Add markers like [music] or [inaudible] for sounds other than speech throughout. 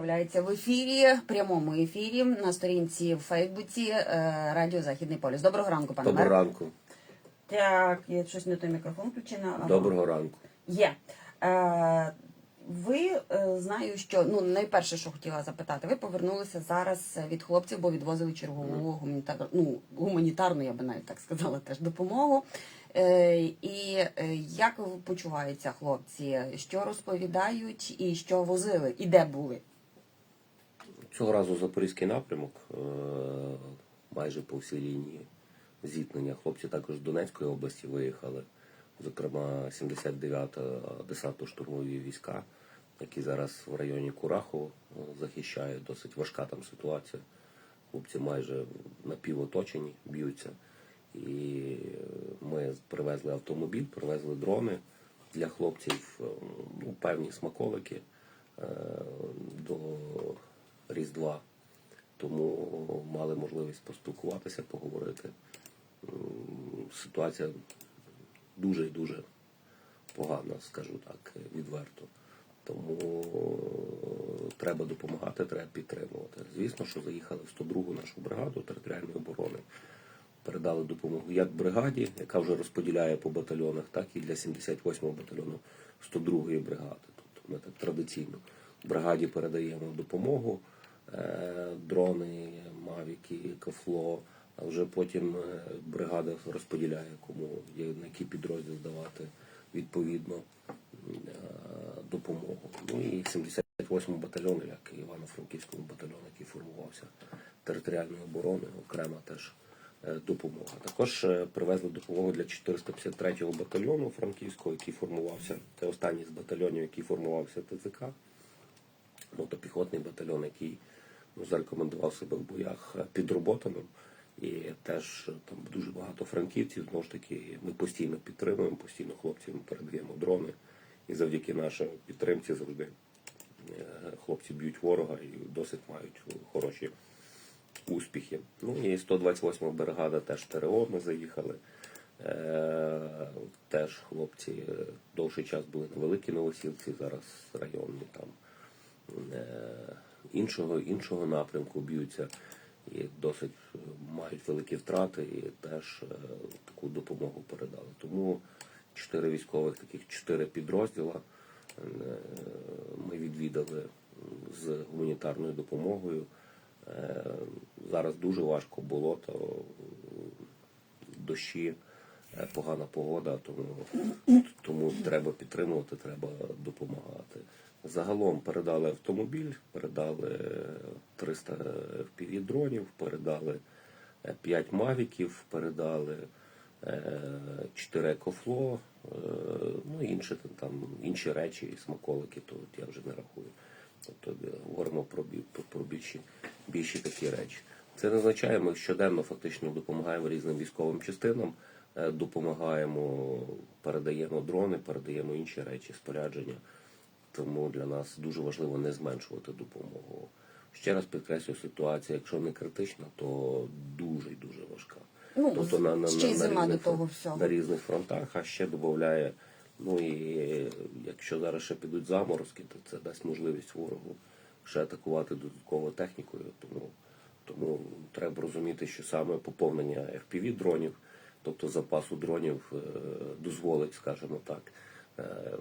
Являється в ефірі, прямому ефірі на сторінці в Фейсбуці е, Радіо Західний полюс. Доброго ранку, пане Доброго мер. ранку. Так, є щось не той мікрофон включено. Ага. Доброго ранку. Є. Е, ви е, знаю, що ну найперше, що хотіла запитати, ви повернулися зараз від хлопців, бо відвозили чергову гуманітарну, ну, гуманітарну, я би навіть так сказала, теж допомогу. Е, і е, як почуваються хлопці? Що розповідають і що возили, і де були? Цього разу Запорізький напрямок е, майже по всій лінії зіткнення. Хлопці також з Донецької області виїхали, зокрема 79-та десантно-штурмові війська, які зараз в районі Кураху е, захищають. Досить важка там ситуація. Хлопці майже напівоточені, б'ються. І е, ми привезли автомобіль, привезли дрони для хлопців, ну, певні смаколики до Різдва. Тому мали можливість поспілкуватися, поговорити. Ситуація дуже і дуже погана, скажу так, відверто. Тому е, треба допомагати, треба підтримувати. Звісно, що заїхали в 102-гу нашу бригаду територіальної оборони, передали допомогу як бригаді, яка вже розподіляє по батальйонах, так і для 78-го батальйону 102-ї бригади. Тобто ми так традиційно бригаді передаємо допомогу, дрони, мавіки, кафло. А вже потім е, бригада розподіляє, кому на який підрозділ давати відповідно е, допомогу. Ну і 78-му батальйону, як Івано-Франківському батальйону, який формувався територіальної оборони, окрема теж е, допомога. Також е, привезли допомогу для 453-го батальйону франківського, який формувався. Це останній з батальйонів, який формувався ТЦК мотопіхотний батальйон, який ну, зарекомендував себе в боях підроботаним. І теж там дуже багато франківців. Знову ж таки, ми постійно підтримуємо, постійно хлопцям передаємо дрони. І завдяки нашій підтримці завжди е, хлопці б'ють ворога і досить мають хороші успіхи. Ну і 128 бригада теж ТРО ми заїхали. Е, Теж хлопці е, довший час були на великій новосілці, зараз районні там іншого, іншого напрямку б'ються і досить е, мають великі втрати і теж е, таку допомогу передали. Тому чотири військових, таких чотири підрозділа е, ми відвідали з гуманітарною допомогою. Е, Зараз дуже важко було, то дощі, е, погана погода, тому, тому треба підтримувати, треба допомагати. Загалом передали автомобіль, передали 300 FPV дронів, передали 5 мавіків, передали 4 екофло, е, ну інші, там, інші речі, смаколики, то я вже не рахую. Тобто е, говоримо про, про- більші, більші такі речі. Це не означає, ми щоденно фактично допомагаємо різним військовим частинам, е, допомагаємо, передаємо дрони, передаємо інші речі, спорядження. Тому для нас дуже важливо не зменшувати допомогу. Ще раз підкреслюю, ситуація, якщо не критична, то дуже і дуже важка. Ну, ще й зима до різних того всього. на різних фронтах, а ще додає, ну і якщо зараз ще підуть заморозки, то це дасть можливість ворогу ще атакувати додатково технікою. Тому, тому треба розуміти, що саме поповнення FPV дронів, тобто запасу дронів, е, дозволить, скажімо так, е,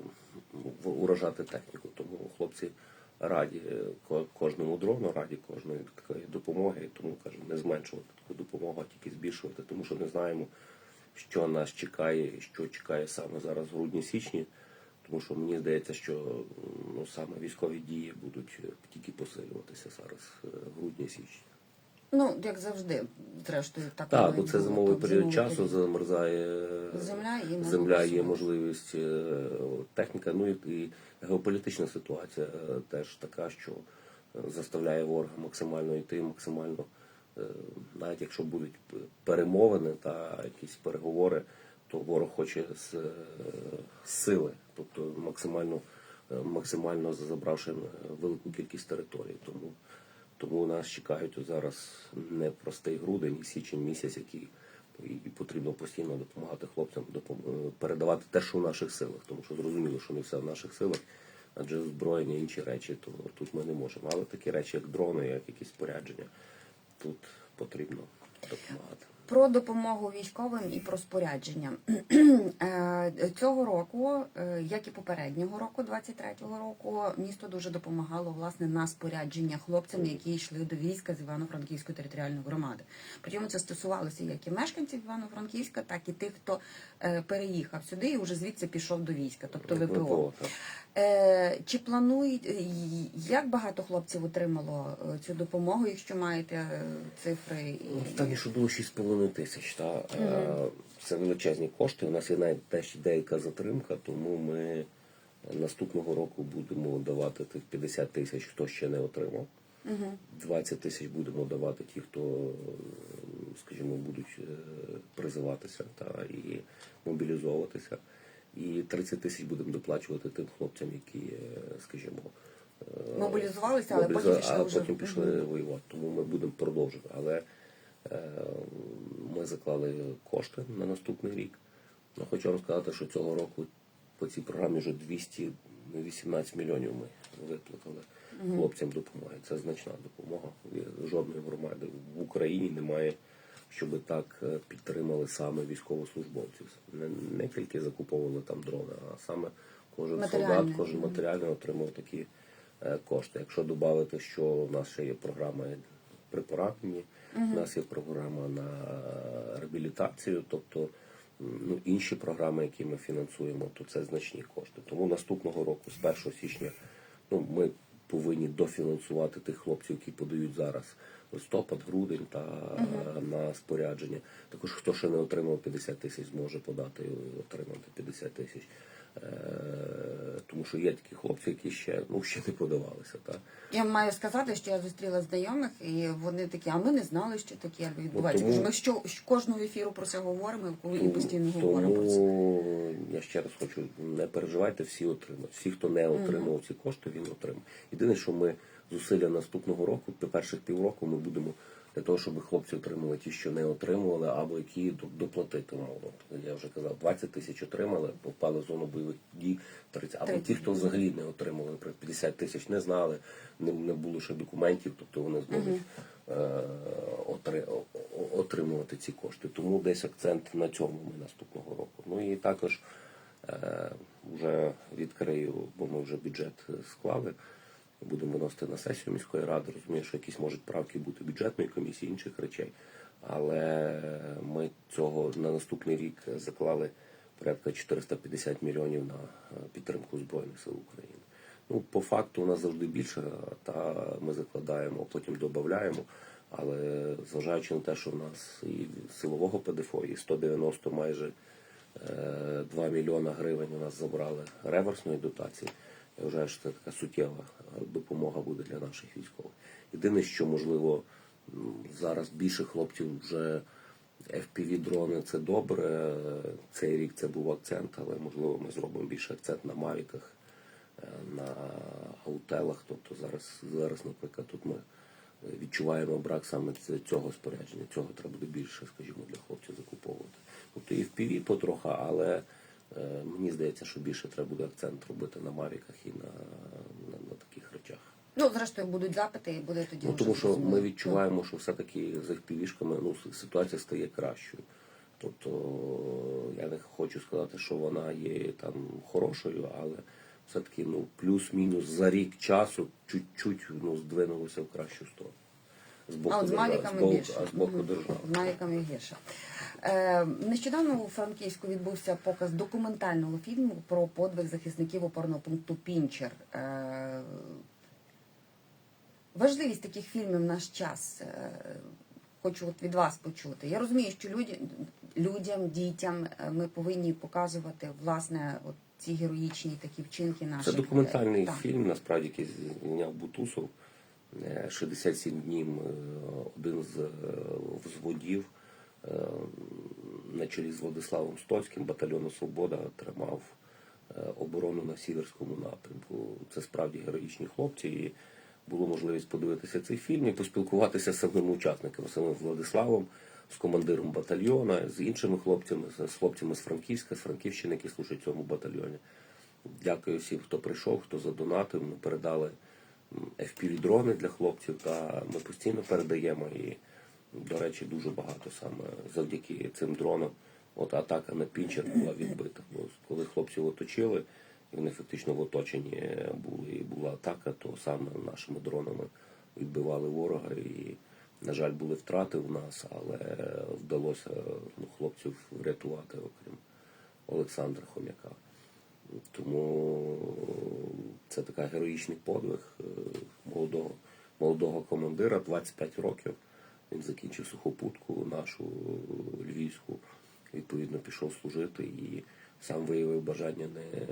уражати техніку. Тому хлопці раді е, кожному дрону, раді кожної такої допомоги. Тому кажу, не зменшувати таку допомогу, а тільки збільшувати, тому що не знаємо, що нас чекає, що чекає саме зараз в грудні-січні. Тому що мені здається, що ну, саме військові дії будуть е, тільки посилюватися зараз в грудні-січні. Ну, як завжди, зрештою, так Так, бо це зимовий період часу, замерзає Земля і земля, є можливість. е, техніка. Ну і, геополітична ситуація е, теж така, що заставляє ворога максимально йти, максимально, е, навіть якщо будуть перемовини та якісь переговори, то ворог хоче з, сили, тобто максимально, максимально забравши велику кількість територій. Тому тому нас чекають зараз непростий грудень і січень місяць, який і потрібно постійно допомагати хлопцям, передавати те, що в наших силах, тому що зрозуміло, що не все в наших силах. адже озброєння інші речі, то тут ми не можемо. Але такі речі, як дрони, як якісь спорядження, тут потрібно допомагати. Про допомогу військовим і про спорядження [clears throat] Е, цього року, е, як і попереднього року, 23-го року, місто дуже допомагало власне на спорядження хлопцям, які йшли до війська з Івано-Франківської територіальної громади. Причому це стосувалося як і мешканців Івано-Франківська, так і тих, хто е, переїхав сюди і вже звідси пішов до війська, тобто ВПО. Чи планують як багато хлопців отримало цю допомогу, якщо маєте цифри? Ну, Останнє, що було 6,5 тисяч. Та, е, Це величезні кошти. У нас є навіть теж деяка затримка, тому ми наступного року будемо давати тих 50 тисяч, хто ще не отримав. 20 тисяч будемо давати ті, хто, скажімо, будуть е, призиватися та, і мобілізовуватися. І 30 тисяч будемо доплачувати тим хлопцям, які, е, скажімо, Мобілізувалися, але потім пішли а потім пішли воювати. Тому ми будемо продовжувати. Але ми заклали кошти на наступний рік. Ну, хочу вам сказати, що цього року по цій програмі вже 218 мільйонів ми виплатили хлопцям допомоги. Це значна допомога. Жодної громади в Україні немає, щоб так е, підтримали саме військовослужбовців. Не, не тільки закуповували там дрони, а саме кожен солдат, кожен матеріально отримав такі е, кошти. Якщо додати, що у нас ще є програма при пораненні, у нас є програма на реабілітацію, тобто ну, інші програми, які ми фінансуємо, то це значні кошти. Тому наступного року, з 1 січня, ну, ми повинні дофінансувати тих хлопців, які подають зараз листопад, грудень та е, на спорядження. Також хто ще не отримав 50 тисяч, зможе подати і отримати 50 тисяч. Тому що є такі хлопці, які ще ну ще не подавалися. Та Я маю сказати, що я зустріла знайомих, і вони такі, а ми не знали, що таке відбувається. тому- Ми що кожного ефіру про це говоримо і постійно говоримо про це. Я ще раз хочу, не переживайте, всі отримають. Всі, хто не отримав ці кошти, він отримав. Єдине, що ми зусилля наступного року, перших півроку, ми будемо для того, щоб хлопці отримали ті, що не отримували, або які доплатити мало. Я вже казав, 20 тисяч отримали, попали в зону бойових дій, 30. Або ті, хто взагалі не отримали, наприклад, 50 тисяч не знали, не, не було ще документів, тобто вони зможуть е, отримувати ці кошти. Тому десь акцент на цьому ми наступного року. Ну і також е, вже відкрию, бо ми вже бюджет склали. Будемо виносити на сесію міської ради. Розумію, що якісь можуть правки бути бюджетної комісії, інших речей. Але ми цього на наступний рік заклали порядка 450 мільйонів на е, підтримку Збройних сил України. Ну, по факту у нас завжди більше, та ми закладаємо, а потім додаємо. Але зважаючи на те, що в нас і силового ПДФО, і 190 майже е, 2 мільйона гривень у нас забрали реверсної дотації. Я вважаю, що це така суттєва е, допомога буде для наших військових. Єдине, що можливо зараз більше хлопців вже FPV-дрони це добре. е, Цей рік це був акцент, але можливо ми зробимо більше акцент на мавіках, е, на аутелах. Тобто зараз, зараз, наприклад, тут ми відчуваємо брак саме цього спорядження. Цього треба буде більше, скажімо, для хлопців закуповувати. Тобто і піві потроха, але мені здається, що більше треба буде акцент робити на мавіках і на, на, на таких речах. Ну, зрештою, будуть запити і буде тоді. Ну, тому що зрозуміло. ми відчуваємо, що все-таки з FPV-шками ну, ситуація стає кращою. Тобто я не хочу сказати, що вона є там хорошою, але все-таки ну, плюс-мінус за рік часу чуть-чуть ну, здвинулося в кращу сторону. З боку А от з держави, з боку, більше. а з боку держави. З мавіками гірше. Е, нещодавно у Франківську відбувся показ документального фільму про подвиг захисників опорного пункту Пінчер. Е, важливість таких фільмів в наш час. Е, хочу от від вас почути. Я розумію, що люди, людям, дітям ми повинні показувати власне от ці героїчні такі вчинки наших. Це документальний так. фільм, насправді, який зняв Бутусов. Е, 67 днів один з взводів на чолі з Владиславом Стоцьким батальйону Свобода тримав е, оборону на Сіверському напрямку. Це справді героїчні хлопці. І було можливість подивитися цей фільм і поспілкуватися з самими учасниками, самим Владиславом, з командиром батальйона, з іншими хлопцями, з хлопцями з Франківська, з Франківщини, які служать в цьому батальйоні. Дякую всім, хто прийшов, хто задонатив. Ми передали FPV-дрони для хлопців, та ми постійно передаємо. І, до речі, дуже багато саме завдяки цим дронам. От атака на Пінчер була відбита. Бо коли хлопців оточили, і вони фактично в оточенні були, і була атака, то саме нашими дронами відбивали ворога. І, на жаль, були втрати в нас, але вдалося ну, хлопців врятувати, окрім Олександра Хом'яка. Тому це така героїчний подвиг е, молодого, молодого командира, 25 років. Він закінчив сухопутку нашу львівську, відповідно пішов служити і сам виявив бажання не,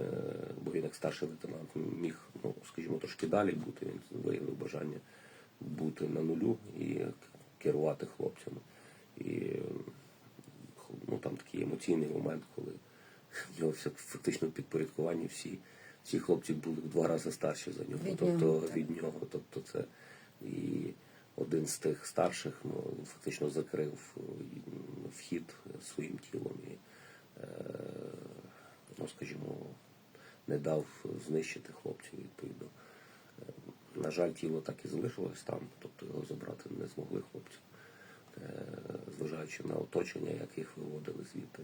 бо він як старший лейтенант міг, ну скажімо, трошки далі бути. Він виявив бажання бути на нулю і керувати хлопцями. І ну там такий емоційний момент, коли [laughs] в нього все фактично підпорядкуванні всі, всі хлопці були в два рази старші за нього. Від тобто нього, від нього. Тобто це і один з тих старших ну, фактично закрив е, вхід своїм тілом і, е, ну, скажімо, не дав знищити хлопців відповідно. Е, На жаль, тіло так і залишилось там, тобто його забрати не змогли хлопці, зважаючи на оточення, як їх виводили звідти.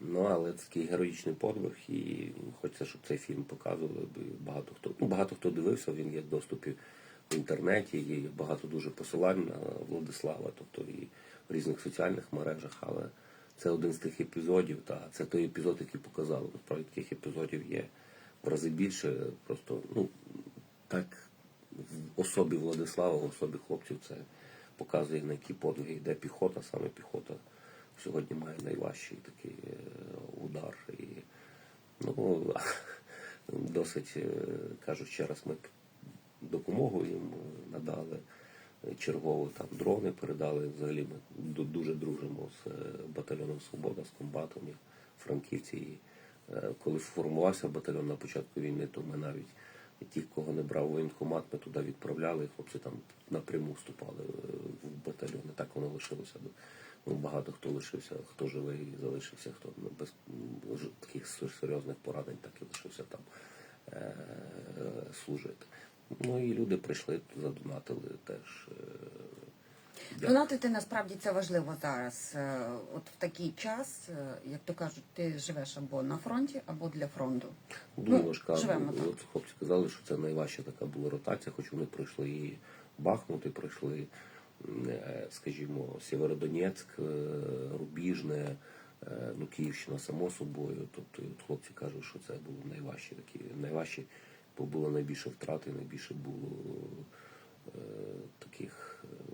Ну, але це такий героїчний подвиг, і хочеться, щоб цей фільм показували. Багато хто ну, багато хто дивився, він є в доступі в інтернеті, є багато дуже посилань на Владислава, тобто і в різних соціальних мережах, але це один з тих епізодів, та це той епізод, який показали. Насправді таких епізодів є в рази більше. Просто ну так в особі Владислава, в особі хлопців це показує на які подвиги йде піхота, саме піхота сьогодні має найважчий такий е, удар. І, ну, [laughs] досить, е, кажу ще раз, ми допомогу їм надали чергову там дрони передали. Взагалі ми дуже дружимо з е, батальйоном Свобода, з комбатом і франківці. І, е, коли формувався батальйон на початку війни, то ми навіть ті, кого не брав воєнкомат, ми туди відправляли, і хлопці там напряму вступали е, в батальйони. Так воно лишилося. Ну, багато хто лишився, хто живий залишився, хто без таких серйозних поранень, так і лишився там е- служити. Ну і люди прийшли, задонатили теж. Е- Донатити насправді це важливо зараз. Е, От в такий час, е, як то кажуть, ти живеш або на фронті, або для фронту. Дуже Ну, важка. живемо. От хлопці казали, що це найважча така була ротація, хоч вони пройшли і Бахмут, і пройшли, скажімо, Сєвєродонецьк, Рубіжне, ну, Київщина, само собою. Тобто от хлопці кажуть, що це було найважче такі, найважче, бо було найбільше втрат і найбільше було е, таких, е,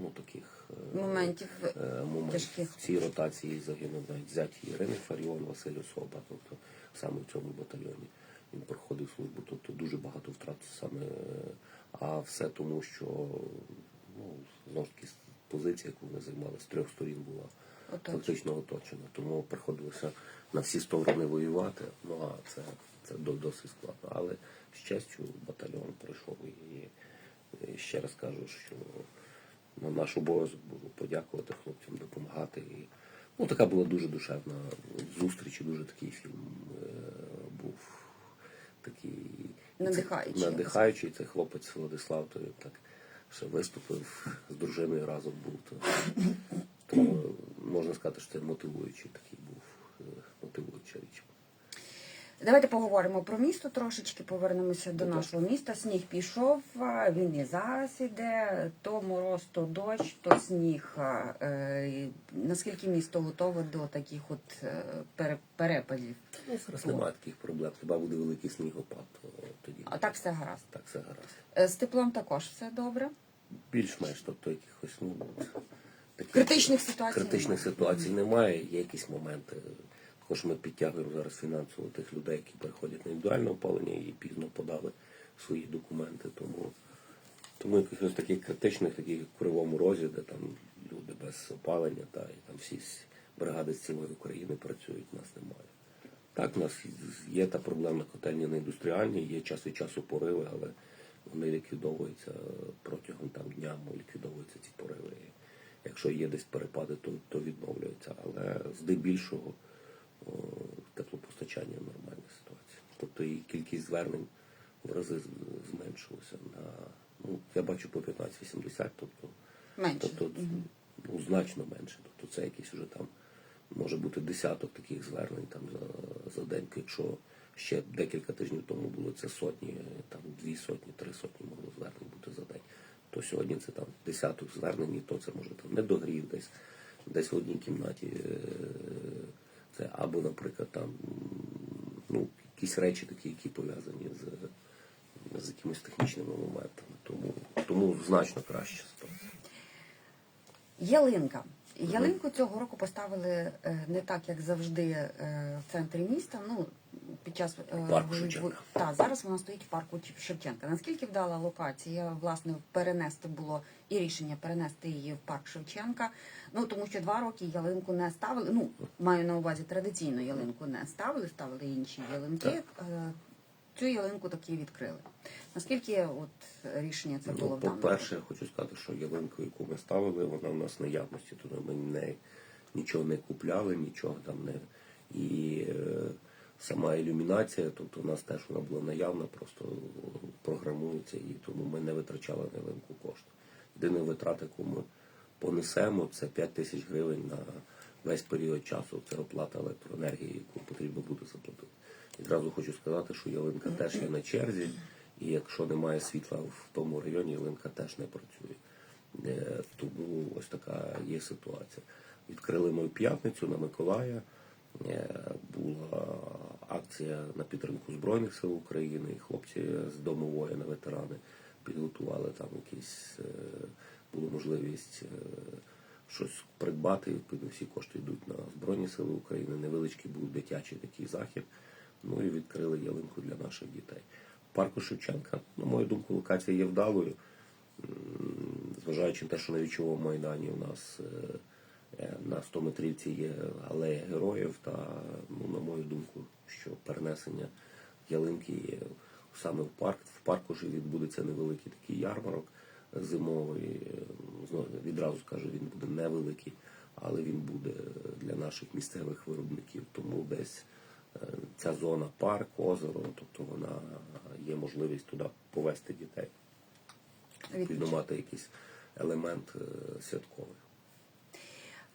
ну, таких е, Моментів е, момент. тяжких. В цій ротації загинув навіть зять Ірини Фаріон, Василь Особа, тобто саме в цьому батальйоні він проходив службу, тобто дуже багато втрат саме, е, а все тому, що ну, знову ж таки позиція, яку вони займали, з трьох сторін була Оточена. фактично оточена. Тому приходилося на всі сторони воювати. Ну а це, це досить складно. Але з честю батальйон пройшов і, і ще раз кажу, що ну, наш обов'язок було подякувати хлопцям, допомагати. І, ну, така була дуже душевна зустріч, і дуже такий фільм е, був такий Надихаючий. надихаючий. Це хлопець Владислав, то так ще виступив з дружиною разом був. То, то можна сказати, що це мотивуючий такий був, е, мотивуюча річ. Давайте поговоримо про місто трошечки, повернемося до нашого міста. Сніг пішов, він і зараз іде, то мороз, то дощ, то сніг. Е, Наскільки місто готове до таких от е, перепадів? Зараз немає таких проблем. Хіба буде великий снігопад, то тоді А так все гаразд. так все гаразд. Е, З теплом також все добре. Більш-менш, тобто якихось ну, таких Критичних ситуацій критичних немає. ситуацій немає. Є якісь моменти. Також ми підтягуємо зараз фінансово тих людей, які переходять на індивідуальне опалення і пізно подали свої документи. Тому, тому якихось таких критичних, таких в кривому розі, де там люди без опалення, та і там всі бригади з цілої України працюють, нас немає. Так, у нас є та проблема котельні на індустріальній, є час від часу пориви, але вони ліквідовуються протягом там дня, ліквідовуються ці пориви. Якщо є десь перепади, то, то відновлюються. Але здебільшого теплопостачання нормальна ситуація. Тобто то і кількість звернень в рази з- зменшилася. На, ну, я бачу по 15-80, тобто, Менше. тобто ну, значно менше. Тобто це якийсь вже там може бути десяток таких звернень там за, за день, якщо ще декілька тижнів тому було це сотні, там дві сотні, три сотні могло звернень бути за день. То сьогодні це там десяток звернень, і то це може там не догрів десь, десь в одній кімнаті. е, Це або, наприклад, там ну, якісь речі такі, які пов'язані з, з якимись технічними моментами. Тому, тому значно краще ситуація. Ялинка. Ялинку цього року поставили е, не так, як завжди, е, в центрі міста. Ну, під час е, Парку Шевченка. Та, зараз вона стоїть в парку Шевченка. Наскільки вдала локація, власне, перенести було і рішення перенести її в парк Шевченка. Ну тому що два роки ялинку не ставили. Ну, маю на увазі традиційну ялинку не ставили, ставили інші ялинки. Е, Цю ялинку таки відкрили. Наскільки от рішення це було Ну, по-перше, я хочу сказати, що ялинку, яку ми ставили, вона в нас наявності, тобто ми не, нічого не купляли, нічого там не. І е, сама ілюмінація, тобто у нас теж вона була наявна, просто програмується, і тому ми не витрачали на ялинку кошти. Єдина витрата, яку ми понесемо, це 5 тисяч гривень на весь період часу. Це оплата електроенергії, яку потрібно буде заплатити. Відразу хочу сказати, що ялинка теж є на черзі, і якщо немає світла в тому районі, ялинка теж не працює. Е, Тому ось така є ситуація. Відкрили ми в п'ятницю на Миколая. Е, Була акція на підтримку Збройних сил України. І хлопці з дому воїна, ветерани, підготували там якісь, е, була можливість е, щось придбати. Відповідно, всі кошти йдуть на Збройні Сили України. Невеличкий був дитячий такий захід. Ну і відкрили ялинку для наших дітей. Парку Шевченка, на мою думку, локація є вдалою. Зважаючи на те, що на вічовому майдані у нас е, на 100 метрівці є алея героїв, та, ну, на мою думку, що перенесення ялинки є саме в парк. В парку ж відбудеться невеликий такий ярмарок зимовий. Е, Знову відразу скажу, він буде невеликий, але він буде для наших місцевих виробників. Тому десь е, ця зона парк, озеро, тобто вона є можливість туди повезти дітей відповідно мати якийсь елемент е, святковий.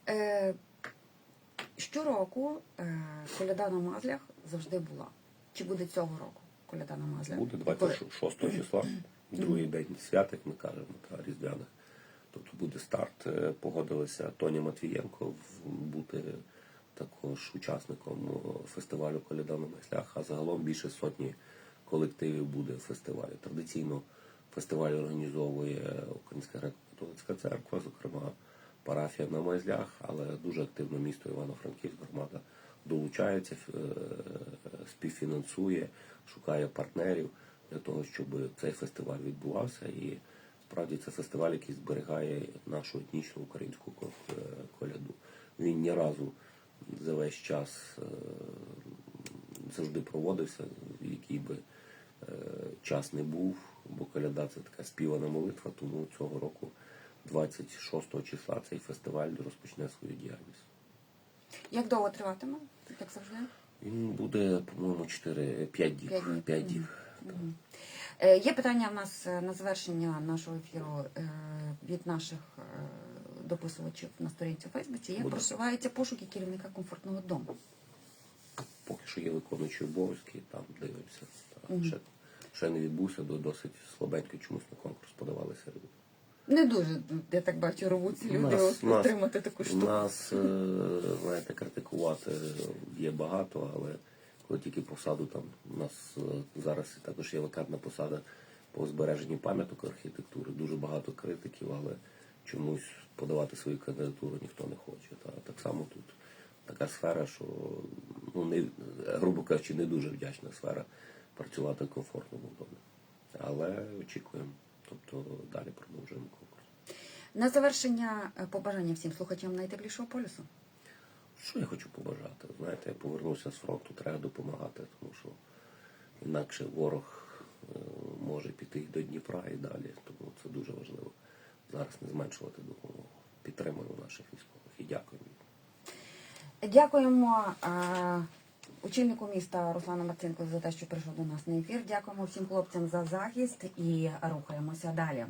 Е, щороку е, коляда на мазлях завжди була. Чи буде цього року коляда на мазлях? Буде Коли? 26 числа, другий день свят, як ми кажемо, та різдвяних. Тобто буде старт. Е, Погодилися Тоні Матвієнко бути також учасником фестивалю Коляда на Майслях, а загалом більше сотні колективів буде в фестивалі. Традиційно фестиваль організовує Українська греко-католицька церква, зокрема парафія на Майзлях, але дуже активно місто Івано-Франківськ громада долучається, е, співфінансує, шукає партнерів для того, щоб цей фестиваль відбувався. І справді це фестиваль, який зберігає нашу етнічну українську е, коляду. Він ні разу за весь час е, завжди проводився, який би час не був, бо коляда це така співана молитва, тому цього року, 26 числа, цей фестиваль розпочне свою діяльність. Як довго триватиме? Як завжди? Він буде, по-моєму, 4, 5 діб. П'ять днів. 5 діб. так. Е, Є питання в нас е, на завершення нашого ефіру е, від наших е, дописувачів на сторінці у Фейсбуці. Як просуваються пошуки керівника комфортного дому? Поки що є виконуючі обов'язки, там дивимося. Та, ще, ще не відбувся, до досить слабенько чомусь на конкурс подавалися люди. Не дуже, я так бачу, рвуться люди Нас- от отримати таку У штуку. нас, е, знаєте, критикувати є багато, але коли тільки посаду там у нас е, зараз також є вакантна посада по збереженню пам'яток архітектури. Дуже багато критиків, але чомусь подавати свою кандидатуру ніхто не хоче. Та так само тут така сфера, що ну не грубо кажучи, не дуже вдячна сфера працювати в комфортному домі. Але очікуємо. Тобто далі продовжуємо конкурс. На завершення е, побажання всім слухачам найтеплішого полюсу. Що я хочу побажати? Знаєте, я повернувся з фронту, треба допомагати, тому що інакше ворог е, може піти і до Дніпра і далі. Тому це дуже важливо зараз не зменшувати допомогу. Підтримуємо наших військових і дякуємо. Дякуємо е, Очільнику міста Руслана Марцинку за те, що прийшов до нас на ефір. Дякуємо всім хлопцям за захист і рухаємося далі.